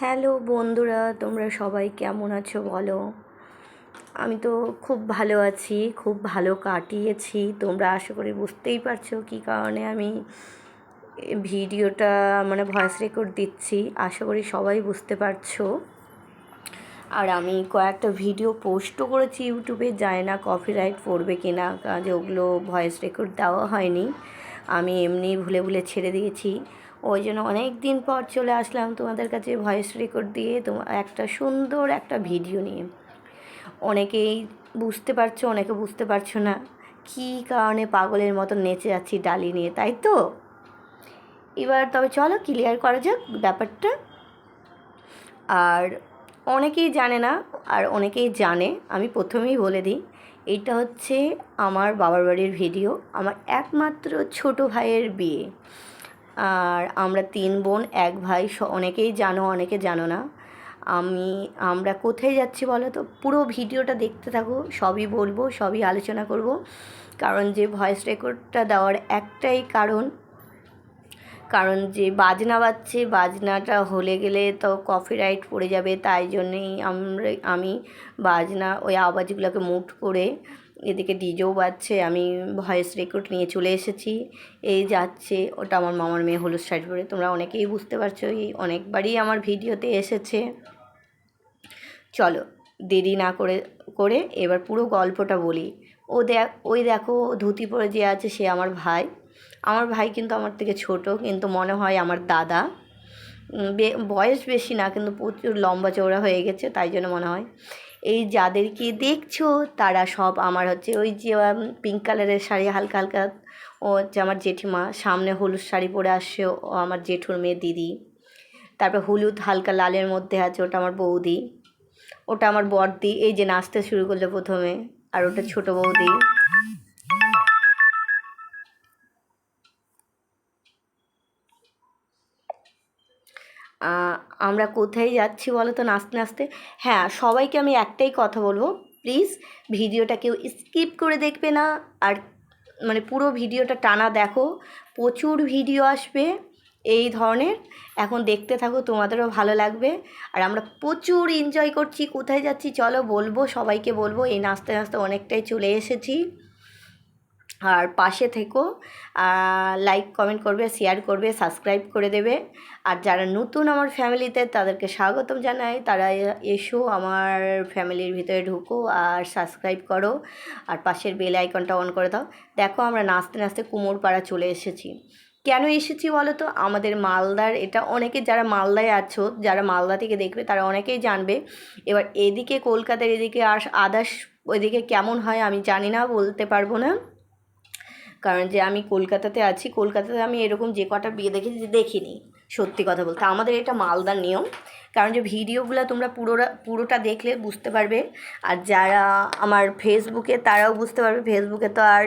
Hello বন্ধুরা, তোমরা সবাই কেমন আছো বলো? আমি তো খুব ভালো আছি, খুব ভালো কাটিয়েছি। তোমরা আশা করি বুঝতেই পারছ কী কারণে আমি ভিডিওটা মানে ভয়েস রেকর্ড দিচ্ছি। আশা করি সবাই বুঝতে পারছ। আর আমি কয়েকটা ভিডিও পোস্টও করেছি ইউটিউবে যায় না কপিরাইট পড়বে কি না কারণ যে ওগুলো ভয়েস রেকর্ড দেওয়া হয়নি। আমি এমনি ভুলে ভুলে ছেড়ে দিয়েছি। ওই জন্য অনেক দিন পর চলে আসলাম তোমাদের কাছে ভয়েস রেকর্ড দিয়ে তোমার একটা সুন্দর একটা ভিডিও নিয়ে। অনেকেই বুঝতে পারছ, অনেকে বুঝতে পারছ না কী কারণে পাগলের মতো নেচে যাচ্ছি ডালি নিয়ে, তাই তো? এবার তবে চলো ক্লিয়ার করা যাক ব্যাপারটা। আর অনেকেই জানে না, আর অনেকেই জানে, আমি প্রথমেই বলে দিই এইটা হচ্ছে আমার বাবার বাড়ির ভিডিও। আমার একমাত্র ছোট ভাইয়ের বিয়ে। আর আমরা তিন বোন, এক ভাই অনেকেই জানো, অনেকে জানো না। আমি, আমরা কোথায় যাচ্ছি বলো তো? পুরো ভিডিওটা দেখতে থাকো, সবই বলব, সবই আলোচনা করব। কারণ যে ভয়েস রেকর্ডটা দেওয়ার একটাই কারণ কারণ যে বাজনা বাজছে, বাজনাটা হলে গেলে তো কপিরাইট পড়ে যাবে। তাই জন্যেই আমরা, আমি বাজনা, ওই আওয়াজগুলোকে মুট করে এদিকে ডিজেও বাজছে, আমি ভয়েস রেকর্ড নিয়ে চলে এসেছি। এই যাচ্ছে, ওটা আমার মামার মেয়ে হলুদ শাড়ি পরে। তোমরা অনেকেই বুঝতে পারছ, এই অনেকবারই আমার ভিডিওতে এসেছে। চলো, দেরি না করে করে এবার পুরো গল্পটা বলি। ও দেখ, ওই দেখো ধুতি পরে যে আছে, সে আমার ভাই। আমার ভাই কিন্তু আমার থেকে ছোট, কিন্তু মনে হয় আমার দাদা। বয়স বেশি না, কিন্তু প্রচুর লম্বা চওড়া হয়ে গেছে, তাই জন্য মনে হয়। এই যাদেরকে দেখছ, তারা সব আমার হচ্ছে ওই যে পিঙ্ক কালারের শাড়ি, হালকা হালকা, ও হচ্ছে আমার জেঠিমা, সামনে হলুদ শাড়ি পরে আসছে, ও আমার জেঠুর মেয়ে দিদি। তারপর হলুদ, হালকা লালের মধ্যে আছে, ওটা আমার বৌদি। ওটা আমার বড়দি এই যে নাচতে শুরু করল প্রথমে, আর ওটা ছোট বৌদি। আমরা কোথায় যাচ্ছি বলো তো নাচতে নাচতে? হ্যাঁ সবাইকে আমি একটাই কথা বলব প্লিজ ভিডিওটা কেউ স্কিপ করে দেখবে না, আর মানে পুরো ভিডিওটা টানা দেখো, প্রচুর ভিডিও আসবে এই ধরনের, এখন দেখতে থাকো তোমাদেরও ভালো লাগবে, আর আমরা প্রচুর এনজয় করছি, কোথায় যাচ্ছি চলো বলব, সবাইকে বলব, এই নাচতে নাচতে অনেকটাই চলে এসেছি। আর পাশে থেকো লাইক কমেন্ট করবে শেয়ার করবে সাবস্ক্রাইব করে দেবে। আর যারা নতুন আমার ফ্যামিলিতে তাদেরকে স্বাগতম জানাই। তারা এসো আমার ফ্যামিলির ভিতরে ঢুকো আর সাবস্ক্রাইব করো। আর পাশের বেল আইকনটা অন করে দাও। দেখো আমরা নাচতে নাচতে কুমোরপাড়া চলে এসেছি। কেন এসেছি বলো তো আমাদের মালদার, এটা অনেকে যারা মালদায় আছো, যারা মালদা থেকে দেখবে, তারা অনেকেই জানবে। এবার এদিকে কলকাতার এদিকে আর আদার্স ওইদিকে কেমন হয় আমি জানি না, বলতে পারব না। কারণ যে আমি কলকাতাতে আছি, কলকাতাতে আমি এরকম যে কটা বিয়ে দেখেছি যে দেখিনি, সত্যি কথা বলতে। আমাদের এটা মালদার নিয়ম, কারণ যে ভিডিওগুলো তোমরা পুরোটা পুরোটা দেখলে বুঝতে পারবে, আর যারা আমার ফেসবুকে তারাও বুঝতে পারবে ফেসবুকে তো আর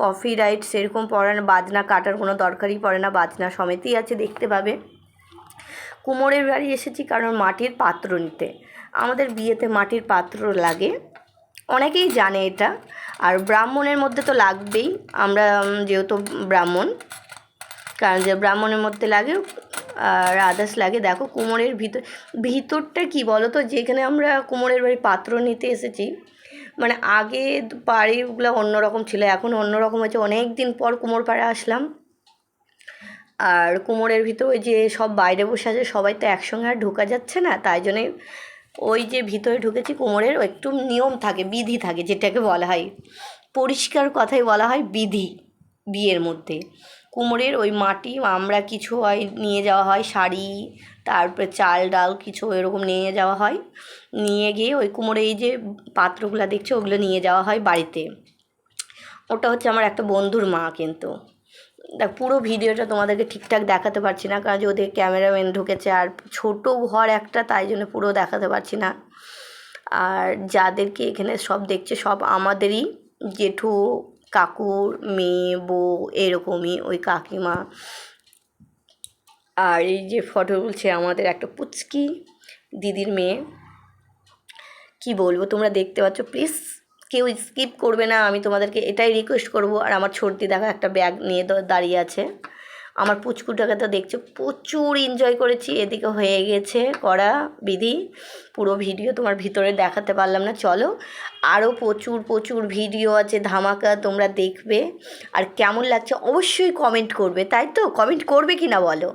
কফি রাইট সেরকম পড়ে না, বাজনা কাটার কোনো দরকারই পড়ে না, বাজনা সমেতই আছে, দেখতে পাবে। কুমোরের বাড়ি এসেছি কারণ মাটির পাত্র নিতে। আমাদের বিয়েতে মাটির পাত্র লাগে, অনেকেই জানে এটা আর ব্রাহ্মণের মধ্যে তো লাগবেই। আমরা যেহেতু ব্রাহ্মণ, কারণ যে ব্রাহ্মণের মধ্যে লাগে, আর আদার্স লাগে। দেখো, কুমোরের ভিতর, ভিতরটা কি বলো তো যেখানে আমরা কুমোরের বাড়ি পাত্র নিতে এসেছি মানে আগে বাড়িগুলো অন্যরকম ছিল, এখন অন্যরকম হয়েছে। অনেক দিন পর কুমোর পাড়ে আসলাম। আর কুমোরের ভিতর ওই যে সব বাইরে বসে আছে, সবাই তো একসঙ্গে আর ঢোকা যাচ্ছে না, তাই জন্যে ওই যে ভিতরে ঢুকেছি, কুমোরের একটু নিয়ম থাকে, বিধি থাকে, যেটাকে বলা হয়। পরিষ্কার কথাই বলা হয় বিধি, বিয়ের মধ্যে। কুমোরের ওই মাটি, আমরা কিছু হয় নিয়ে যাওয়া হয়, শাড়ি, তারপরে চাল ডাল কিছু এরকম নিয়ে যাওয়া হয়। নিয়ে গিয়ে ওই কুমোরে এই যে পাত্রগুলো দেখছ, ওগুলো নিয়ে যাওয়া হয় বাড়িতে। ওটা হচ্ছে আমার একটা বন্ধুর মা কিন্তু। পুরো ভিডিওটা তোমাদেরকে ঠিকঠাক দেখাতে পারছি না, কারণ ওদের ক্যামেরাম্যান ঢুকেছে আর ছোট ঘর একটা, তাই জন্য পুরো দেখাতে পারছি না। আর যাদেরকে এখানে সব দেখছে, সব আমাদেরই জেঠু, কাকুর মেয়ে, বউ, এরকমই ওই কাকিমা। আর এই যে ফটো তুলছে আমাদের একটা পুচকি দিদির মেয়ে। কি বলব, তোমরা দেখতে পাচ্ছ প্লিজ কেউ স্কিপ করবে না, আমি তোমাদেরকে এটাই রিকোয়েস্ট করব। আর আমার ছোটদি দেখা একটা ব্যাগ নিয়ে দাঁড়িয়ে আছে। আমার পুচকুটাকে তো দেখছ, প্রচুর এনজয় করেছি। এদিকে হয়ে গেছে করা, বিধি। পুরো ভিডিও তোমার ভিতরে দেখাতে পারলাম না। চলো আরও প্রচুর প্রচুর ভিডিও আছে, ধামাকা তোমরা দেখবে। আর কেমন লাগছে অবশ্যই কমেন্ট করবে, তাই তো? কমেন্ট করবে কি না বলো?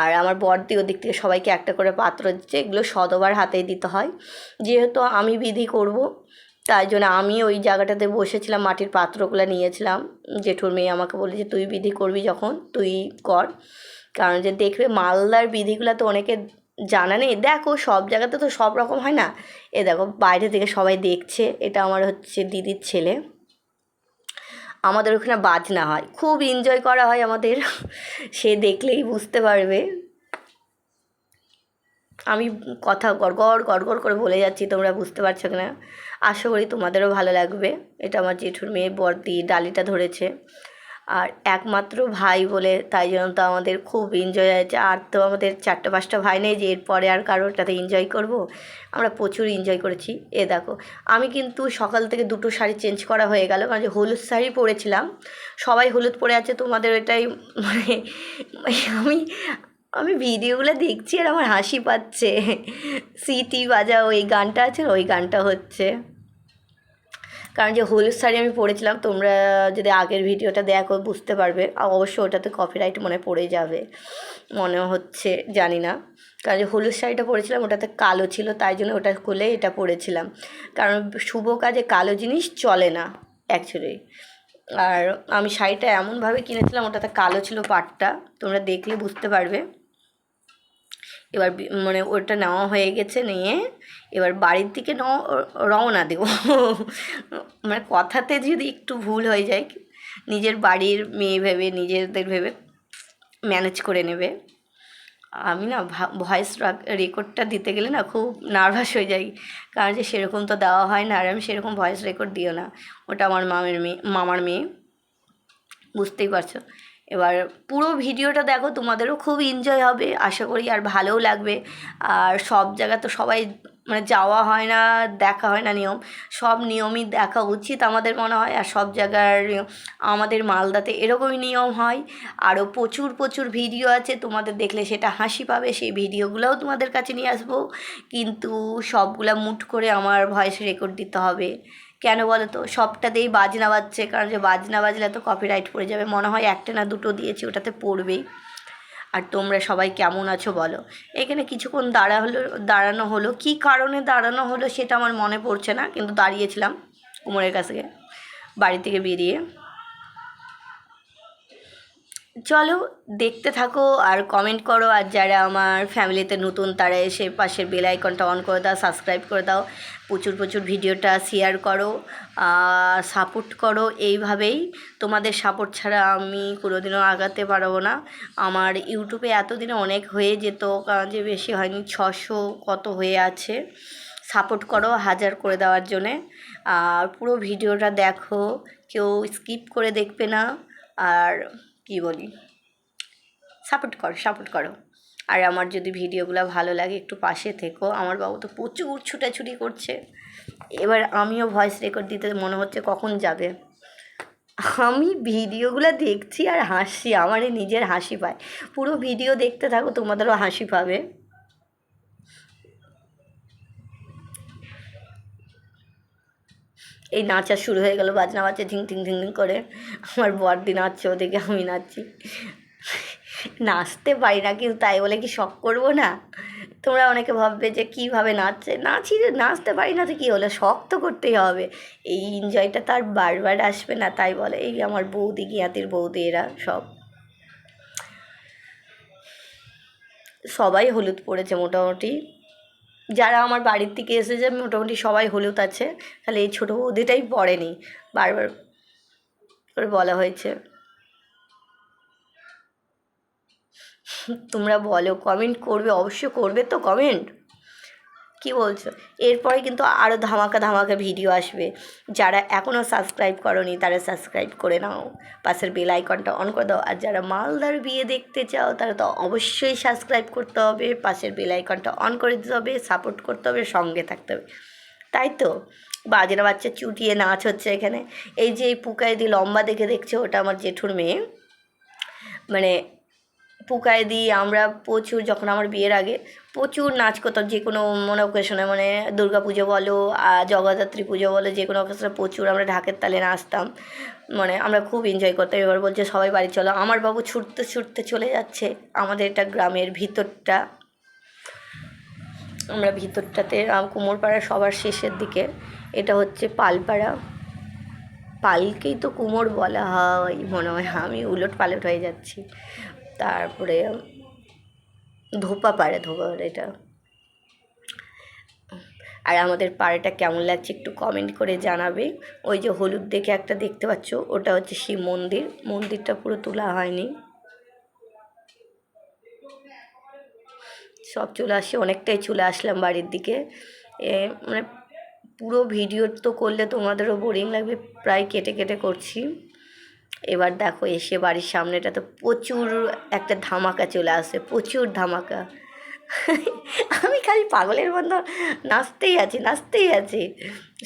আর আমার বর্দি ওদিক থেকে সবাইকে একটা করে পাত্র দিচ্ছে, এগুলো সদবার হাতেই দিতে হয়। যেহেতু আমি বিধি করব তাই জন্য আমি ওই জায়গাটাতে বসেছিলাম, মাটির পাত্রগুলো নিয়েছিলাম। জেঠুর মেয়ে আমাকে বলে যে তুই বিধি করবি যখন, তুই কর। কারণ যে দেখবে মালদার বিধিগুলো তো অনেকে জানা নেই দেখো, সব জায়গাতে তো সব রকম হয় না। এ দেখো, বাইরে থেকে সবাই দেখছে। এটা আমার হচ্ছে দিদির ছেলে। আমাদের ওখানে বাজনা হয়। খুব এনজয় করা হয় আমাদের। সে দেখলেই বুঝতে পারবে। আমি কথা গড়গড় গড়গড় করে বলে যাচ্ছি, তোমরা বুঝতে পারছ না আশা করি তোমাদেরও ভালো লাগবে। এটা আমার জেঠুর মেয়ে বর্দি ডালিটা ধরেছে। আর একমাত্র ভাই বলে তাই জন্য তো আমাদের খুব এনজয় হয়েছে। আর তো আমাদের চারটে পাঁচটা ভাই নেই যে এরপরে আর কারোর কারোরটাতে এনজয় করব। আমরা প্রচুর এনজয় করেছি। এ দেখো, আমি কিন্তু সকাল থেকে দুটো শাড়ি চেঞ্জ করা হয়ে গেল। যে হলুদ শাড়ি পরেছিলাম, সবাই হলুদ পরে আছে, তোমাদের এটাই মানে আমি আমি ভিডিওগুলো দেখছি আর আমার হাসি পাচ্ছে। সিটি বাজা ওই গানটা আছে ওই গানটা হচ্ছে। কারণ যে হলুদ শাড়ি আমি পরেছিলাম, তোমরা যদি আগের ভিডিওটা দেখো বুঝতে পারবে। আর অবশ্যই ওটাতে কপিরাইট মনে পড়ে যাবে, মনে হচ্ছে, জানি না। কারণ যে হলুদ শাড়িটা পরেছিলাম, ওটাতে কালো ছিল, তাই জন্য ওটা খুলে এটা পরেছিলাম। কারণ শুভ কাজে কালো জিনিস চলে না অ্যাকচুয়ালি আর আমি শাড়িটা এমনভাবে কিনেছিলাম, ওটাতে কালো ছিল পাটটা, তোমরা দেখলে বুঝতে পারবে। এবার মানে ওটা নেওয়া হয়ে গেছে নিয়ে এবার বাড়ির দিকে রওনা দেবো। মানে কথাতে যদি একটু ভুল হয়ে যায়, নিজের বাড়ির মেয়ে ভেবে, নিজেদের ভেবে ম্যানেজ করে নেবে। আমি না ভয়েস রেকর্ডটা দিতে গেলে না খুব নার্ভাস হয়ে যাই। কারণ যে সেরকম তো দেওয়া হয় না, আর আমি সেরকম ভয়েস রেকর্ড দিও না। ওটা আমার মামের মেয়ে, মামার মেয়ে। বুঝতেই পারছ? এবার পুরো ভিডিওটা দেখো, তোমাদেরও খুব এনজয় হবে, আশা করি আর ভালোও লাগবে। আর সব জায়গা তো সবাই মানে যাওয়া হয় না, দেখা হয় না নিয়ম। সব নিয়মই দেখা উচিত আমাদের মনে হয়, আর সব জায়গার আমাদের মালদাতে এরকমই নিয়ম হয়। আরও প্রচুর প্রচুর ভিডিও আছে, তোমাদের দেখলে সেটা হাসি পাবে, সেই ভিডিওগুলোও তোমাদের কাছে নিয়ে আসব। কিন্তু সবগুলা মুট করে আমার ভয়েস রেকর্ড দিতে হবে। কেন বলো তো? সবটাতেই বাজনা বাজছে, কারণ যে বাজনা বাজলে তো কপিরাইট পড়ে যাবে। মনে হয় একটা না দুটো দিয়েছি, ওটাতে পড়বেই। আর তোমরা সবাই কেমন আছো বলো? এখানে কিছুক্ষণ দাঁড়া হলো, দাঁড়ানো হলো। কি কারণে দাঁড়ানো হলো সেটা আমার মনে পড়ছে না, কিন্তু দাঁড়িয়েছিলাম কুমোরের কাছে বাড়ি থেকে বেরিয়ে। চলো, দেখতে থাকো আর কমেন্ট করো। আর যারা আমার ফ্যামিলিতে নতুন, তারা এসে পাশের বেল আইকনটা অন করে দাও সাবস্ক্রাইব করে দাও। প্রচুর প্রচুর ভিডিওটা শেয়ার করো সাপোর্ট করো এইভাবেই। তোমাদের সাপোর্ট ছাড়া আমি কোনোদিনও আগাতে পারব না। আমার ইউটিউবে এতদিনে অনেক হয়ে যেত, কারণ যে বেশি হয়নি, ছশো কত হয়ে আছে। সাপোর্ট করো হাজার করে দেওয়ার জন্যে। আর পুরো ভিডিওটা দেখো, কেউ স্কিপ করে দেখবে না। আর কি বলি? সাপোর্ট করো সাপোর্ট করো। আর আমার যদি ভিডিওগুলো ভালো লাগে, একটু পাশে থেকো। আমার বাবু তো প্রচুর ছুটাছুটি করছে। এবার আমিও ভয়েস রেকর্ড দিতে মনে হচ্ছে কখন যাবে। আমি ভিডিওগুলো দেখছি আর হাসি আমার নিজের হাসি পায়। পুরো ভিডিও দেখতে থাকো, তোমাদেরও হাসি পাবে। এই নাচা শুরু হয়ে গেল, বাজনা বাজছে, ধিং ধিং ধিং ধিং করে। আমার বড়দি নাচছে, ওদিকে আমি নাচছি। নাচতে পারি না, কিন্তু তাই বলে কি শখ করব না? তোমরা অনেকে ভাববে যে কীভাবে নাচছে? নাচি নাচতে পারি না তো কী হলো? শখ তো করতেই হবে। এই এনজয়টা তার বারবার আসবে না, তাই বলে এই আমার বৌদি গিয়াতির বৌদি এরা সব। সবাই হলুদ পড়েছে মোটামুটি। যারা আমার বাড়ির থেকে এসেছে মোটামুটি সবাই হলুদ আছে তাহলে এই ছোটো বৌদিটাই পড়েনি, বারবার করে বলা হয়েছে। তোমরা বলো কমেন্ট করবে, অবশ্যই করবে তো কমেন্ট কি বলছো? এরপরে কিন্তু আরও ধামাকা ধামাকা ভিডিও আসবে। যারা এখনও সাবস্ক্রাইব করনি, তারা সাবস্ক্রাইব করে নাও। পাশের বেল আইকনটা অন করে দাও। আর যারা মালদার বিয়ে দেখতে চাও, তারা তো অবশ্যই সাবস্ক্রাইব করতে হবে। পাশের বেল আইকনটা অন করে দিতে হবে সাপোর্ট করতে হবে, সঙ্গে থাকতে হবে। তাই তো? বাজেরা বাচ্চা চুটিয়ে নাচ হচ্ছে এখানে। এই যে এই পুকায় দিয়ে লম্বা দেখে দেখছে, ওটা আমার জেঠুর মেয়ে। মানে পুকায় দিই, আমরা প্রচুর, যখন আমার বিয়ের আগে, প্রচুর নাচ করতাম, যে কোনো মনে অকেশনে মানে দুর্গা পুজো বলো জগদ্ধাত্রী পুজো বলো, যে কোনো অকেশনে প্রচুর আমরা ঢাকের তালে নাচতাম। মানে আমরা খুব এনজয় করতাম। এবার বলছে, সবাই বাড়ি চলো। আমার বাবু ছুটতে ছুটতে চলে যাচ্ছে। আমাদের এটা গ্রামের ভিতরটা। আমরা ভিতরটাতে কুমোরপাড়া সবার শেষের দিকে, এটা হচ্ছে পালপাড়া। পালকেই তো কুমোর বলা হয়। মনে হয় আমি উলট পালট হয়ে যাচ্ছি। তারপরে ধোপা পাড়া, ধোপা এটা। আর আমাদের পাড়াটা কেমন লাগছে একটু কমেন্ট করে জানাবে। ওই যে হলুদ দেখে একটা দেখতে পাচ্ছ, ওটা হচ্ছে শিব মন্দির। মন্দিরটা পুরো তোলা হয়নি। সব চলে আসছে, অনেকটাই চলে আসলাম বাড়ির দিকে। এ মানে পুরো ভিডিও তো করলে তোমাদেরও বোরিং লাগবে, প্রায় কেটে কেটে করছি। এবার দেখো এসে বাড়ির সামনেটা তো প্রচুর একটা ধামাকা চলে আসে, প্রচুর ধামাকা। আমি খালি পাগলের মতো নাচতেই আছি নাচতেই আছি।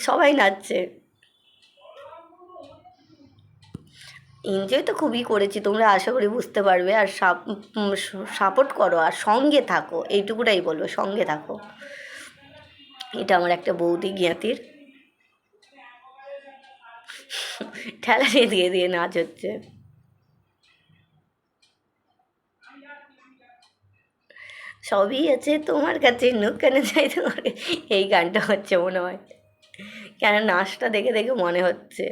সবাই নাচছে। এনজয় তো খুবই করেছি, তোমরা আশা করি বুঝতে পারবে। আর সাপোর্ট করো, আর সঙ্গে থাকো, এইটুকুটাই বলব, সঙ্গে থাকো। এটা আমার একটা বৌদি জ্ঞাতির। ঠেলা দিয়ে দিয়ে নাচ হচ্ছে। সবই আছে তোমার কাছে, নুক কেন চাই তোমার এই গানটা হচ্ছে মনে হয়। কেন নাচটা দেখে দেখে মনে হচ্ছে।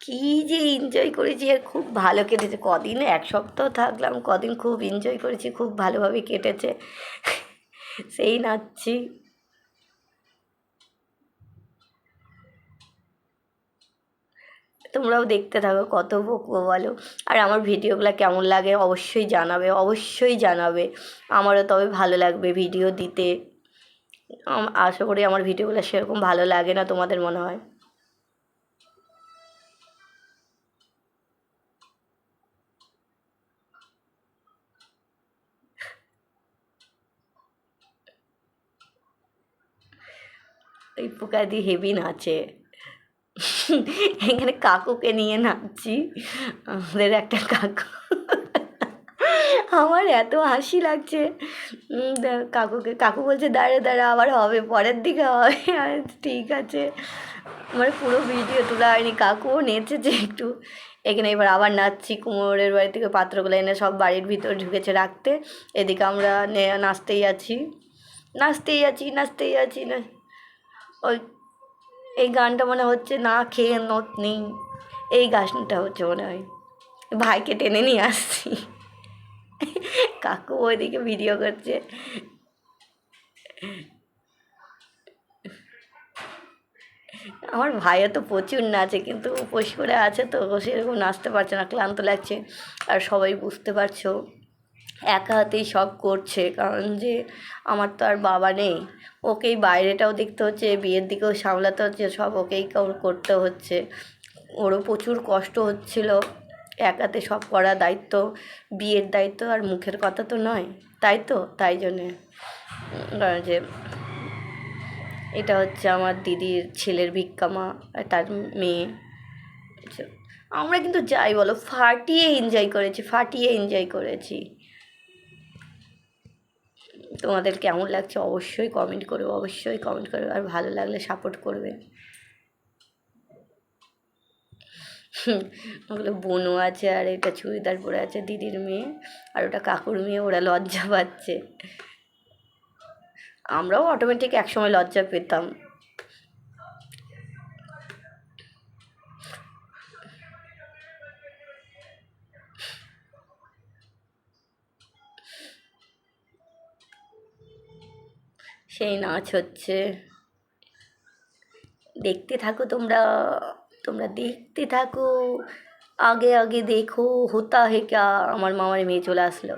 কী যে এনজয় করেছি আর খুব ভালো কেটেছে। কদিন, এক সপ্তাহ থাকলাম, কদিন খুব এনজয় করেছি, খুব ভালোভাবে কেটেছে। সেই নাচছি। তোমরাও দেখতে থাকো কত বকবো বলো। আর আমার ভিডিওগুলো কেমন লাগে অবশ্যই জানাবে অবশ্যই জানাবে। আমারও তবে ভালো লাগবে ভিডিও দিতে। আশা করি আমার ভিডিওগুলো সেরকম ভালো লাগে না তোমাদের মনে হয়? এই পোকা দিয়ে হেভি নাচে। এখানে কাকুকে নিয়ে নাচছি আমাদের একটা কাকু। আমার এত হাসি লাগছে। কাকুকে, কাকু বলছে, দাঁড়া দাঁড়া, আবার হবে, পরের দিকে হবে। ঠিক আছে। মানে পুরো ভিডিও তোলা হয়নি। কাকুও নেচেছে একটু। এখানে এবার আবার নাচছি, কুমোরের বাড়ি থেকে পাত্রগুলো এনে সব বাড়ির ভিতর ঢুকেছে রাখতে। এদিকে আমরা নাচতেই আছি। নাচতেই আছি নাচতেই আছি, না, ওই এই গানটা মনে হচ্ছে না খেয়ে নোট নেই। এই গানটা হচ্ছে মনে হয় ভাইকে টেনে নিয়ে আসছি। কাকু ওইদিকে ভিডিও করছে। আমার ভাইও তো প্রচুর নাচে, কিন্তু উপোস করে আছে তো সেরকম নাচতে পারছে না, ক্লান্ত লাগছে। আর সবাই বুঝতে পারছ। একা হাতেই সব করছে কারণ যে আমার তো আর বাবা নেই। ওকেই বাইরেটাও দেখতে হচ্ছে বিয়ের দিকেও সামলাতে হচ্ছে সব ওকেই করতে হচ্ছে। ওরও প্রচুর কষ্ট হচ্ছিল একাতে সব করা দায়িত্ব বিয়ের দায়িত্ব আর মুখের কথা তো নয় তাই তো? তাই জন্যে। যে এটা হচ্ছে আমার দিদির ছেলের ভিক্ষামা আর তার মেয়ে। আচ্ছা, আমরা কিন্তু যাই বলো ফাটিয়ে এনজয় করেছি ফাটিয়ে এনজয় করেছি। তোমাদের কেমন লাগছে অবশ্যই কমেন্ট করবে অবশ্যই কমেন্ট করবে আর ভালো লাগলে সাপোর্ট করবে। ওগুলো বোনও আছে আর এটা চুড়িদার পরে আছে দিদির মেয়ে আর ওটা কাকুর মেয়ে, ওরা লজ্জা পাচ্ছে। আমরাও অটোমেটিক একসময় লজ্জা পেতাম। সেই নাচ হচ্ছে। দেখতে থাকো তোমরা তোমরা দেখতে থাকো। আগে আগে দেখো, হোতা হে ক্যা? আমার মামার মেয়ে চলে আসলো।